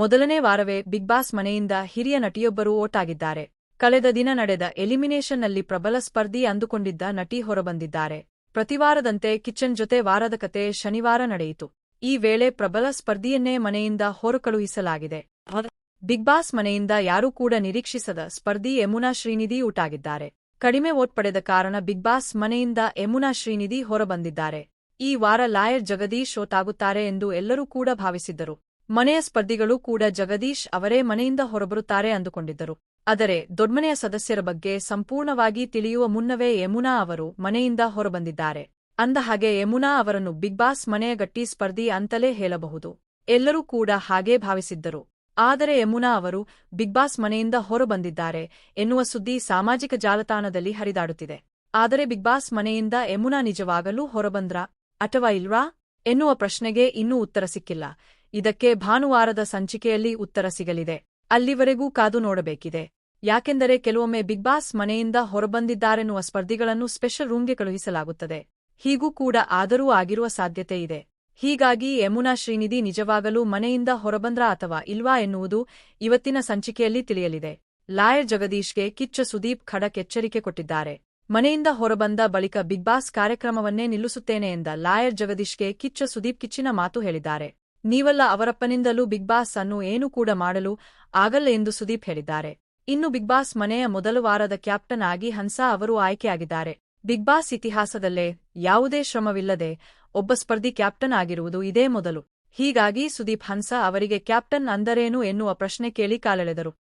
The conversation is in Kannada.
ಮೊದಲನೇ ವಾರವೇ ಬಿಗ್ ಬಾಸ್ ಮನೆಯಿಂದ ಹಿರಿಯ ನಟಿಯೊಬ್ಬರು ಓಟಾಗಿದ್ದಾರೆ. ಕಳೆದ ದಿನ ನಡೆದ ಎಲಿಮಿನೇಷನ್ನಲ್ಲಿ ಪ್ರಬಲ ಸ್ಪರ್ಧಿ ಅಂದುಕೊಂಡಿದ್ದ ನಟಿ ಹೊರಬಂದಿದ್ದಾರೆ. ಪ್ರತಿವಾರದಂತೆ ಕಿಚನ್ ಜೊತೆ ವಾರದ ಕತೆ ಶನಿವಾರ ನಡೆಯಿತು. ಈ ವೇಳೆ ಪ್ರಬಲ ಸ್ಪರ್ಧಿಯನ್ನೇ ಮನೆಯಿಂದ ಹೊರಕಳುಹಿಸಲಾಗಿದೆ. ಬಿಗ್ ಬಾಸ್ ಮನೆಯಿಂದ ಯಾರೂ ಕೂಡ ನಿರೀಕ್ಷಿಸದ ಸ್ಪರ್ಧಿ ಯಮುನಾ ಶ್ರೀನಿಧಿ ಊಟಾಗಿದ್ದಾರೆ ಕಡಿಮೆ ವೋಟ್ ಪಡೆದ ಕಾರಣ ಬಿಗ್ ಬಾಸ್ ಮನೆಯಿಂದ ಯಮುನಾ ಶ್ರೀನಿಧಿ ಹೊರಬಂದಿದ್ದಾರೆ. ಈ ವಾರ ಲಾಯರ್ ಜಗದೀಶ್ ಓತಾಗುತ್ತಾರೆ ಎಂದು ಎಲ್ಲರೂ ಕೂಡ ಭಾವಿಸಿದ್ದರು. ಮನೆಯ ಸ್ಪರ್ಧಿಗಳು ಕೂಡ ಜಗದೀಶ್ ಅವರೇ ಮನೆಯಿಂದ ಹೊರಬರುತ್ತಾರೆ ಅಂದುಕೊಂಡಿದ್ದರು. ಆದರೆ ದೊಡ್ಮನೆಯ ಸದಸ್ಯರ ಬಗ್ಗೆ ಸಂಪೂರ್ಣವಾಗಿ ತಿಳಿಯುವ ಮುನ್ನವೇ ಯಮುನಾ ಅವರು ಮನೆಯಿಂದ ಹೊರಬಂದಿದ್ದಾರೆ. ಅಂದಹಾಗೆ ಯಮುನಾ ಅವರನ್ನು ಬಿಗ್ ಬಾಸ್ ಮನೆಯ ಗಟ್ಟಿ ಸ್ಪರ್ಧಿ ಅಂತಲೇ ಹೇಳಬಹುದು. ಎಲ್ಲರೂ ಕೂಡ ಹಾಗೇ ಭಾವಿಸಿದ್ದರು. ಆದರೆ ಯಮುನಾ ಅವರು ಬಿಗ್ ಬಾಸ್ ಮನೆಯಿಂದ ಹೊರಬಂದಿದ್ದಾರೆ ಎನ್ನುವ ಸುದ್ದಿ ಸಾಮಾಜಿಕ ಜಾಲತಾಣದಲ್ಲಿ ಹರಿದಾಡುತ್ತಿದೆ. ಆದರೆ ಬಿಗ್ ಬಾಸ್ ಮನೆಯಿಂದ ಯಮುನಾ ನಿಜವಾಗಲೂ ಹೊರಬಂದ್ರಾ ಅಥವಾ ಇಲ್ವಾ? ಎನ್ನುವ ಪ್ರಶ್ನೆಗೆ ಇನ್ನೂ ಉತ್ತರ ಸಿಕ್ಕಿಲ್ಲ. ಇದಕ್ಕೆ ಭಾನುವಾರದ ಸಂಚಿಕೆಯಲ್ಲಿ ಉತ್ತರ ಸಿಗಲಿದೆ. ಅಲ್ಲಿವರೆಗೂ ಕಾದು ನೋಡಬೇಕಿದೆ. ಯಾಕೆಂದರೆ ಕೆಲವೊಮ್ಮೆ ಬಿಗ್ ಬಾಸ್ ಮನೆಯಿಂದ ಹೊರಬಂದಿದ್ದಾರೆನ್ನುವ ಸ್ಪರ್ಧಿಗಳನ್ನು ಸ್ಪೆಷಲ್ ರೂಮ್ಗೆ ಕಳುಹಿಸಲಾಗುತ್ತದೆ. ಹೀಗೂ ಕೂಡ ಆದರೂ ಆಗಿರುವ ಸಾಧ್ಯತೆ ಇದೆ. ಹೀಗಾಗಿ ಯಮುನಾ ಶ್ರೀನಿಧಿ ನಿಜವಾಗಲೂ ಮನೆಯಿಂದ ಹೊರಬಂದ್ರಾ ಅಥವಾ ಇಲ್ವಾ ಎನ್ನುವುದು ಇವತ್ತಿನ ಸಂಚಿಕೆಯಲ್ಲಿ ತಿಳಿಯಲಿದೆ. ಲಾಯರ್ ಜಗದೀಶ್ಗೆ ಕಿಚ್ಚ ಸುದೀಪ್ ಖಡಕ್ ಎಚ್ಚರಿಕೆ ಕೊಟ್ಟಿದ್ದಾರೆ. ಮನೆಯಿಂದ ಹೊರಬಂದ ಬಳಿಕ ಬಿಗ್ ಬಾಸ್ ಕಾರ್ಯಕ್ರಮವನ್ನೇ ನಿಲ್ಲಿಸುತ್ತೇನೆ ಎಂದ ಲಾಯರ್ ಜಗದೀಶ್ಗೆ ಕಿಚ್ಚ ಸುದೀಪ್ ಕಿಚ್ಚಿನ ಮಾತು ಹೇಳಿದ್ದಾರೆ. ನೀವಲ್ಲ ಅವರಪ್ಪನಿಂದಲೂ ಬಿಗ್ ಬಾಸ್ ಅನ್ನು ಏನೂ ಕೂಡ ಮಾಡಲು ಆಗಲ್ಲ ಎಂದು ಸುದೀಪ್ ಹೇಳಿದ್ದಾರೆ. ಇನ್ನು ಬಿಗ್ ಬಾಸ್ ಮನೆಯ ಮೊದಲ ವಾರದ ಕ್ಯಾಪ್ಟನ್ ಆಗಿ ಹನ್ಸಾ ಅವರು ಆಯ್ಕೆಯಾಗಿದ್ದಾರೆ. ಬಿಗ್ ಬಾಸ್ ಇತಿಹಾಸದಲ್ಲೇ ಯಾವುದೇ ಶ್ರಮವಿಲ್ಲದೆ ಒಬ್ಬ ಸ್ಪರ್ಧಿ ಕ್ಯಾಪ್ಟನ್ ಆಗಿರುವುದು ಇದೇ ಮೊದಲು. ಹೀಗಾಗಿ ಸುದೀಪ್ ಹನ್ಸಾ ಅವರಿಗೆ ಕ್ಯಾಪ್ಟನ್ ಅಂದರೇನು ಎನ್ನುವ ಪ್ರಶ್ನೆ ಕೇಳಿ ಕಾಲೆಳೆದರು.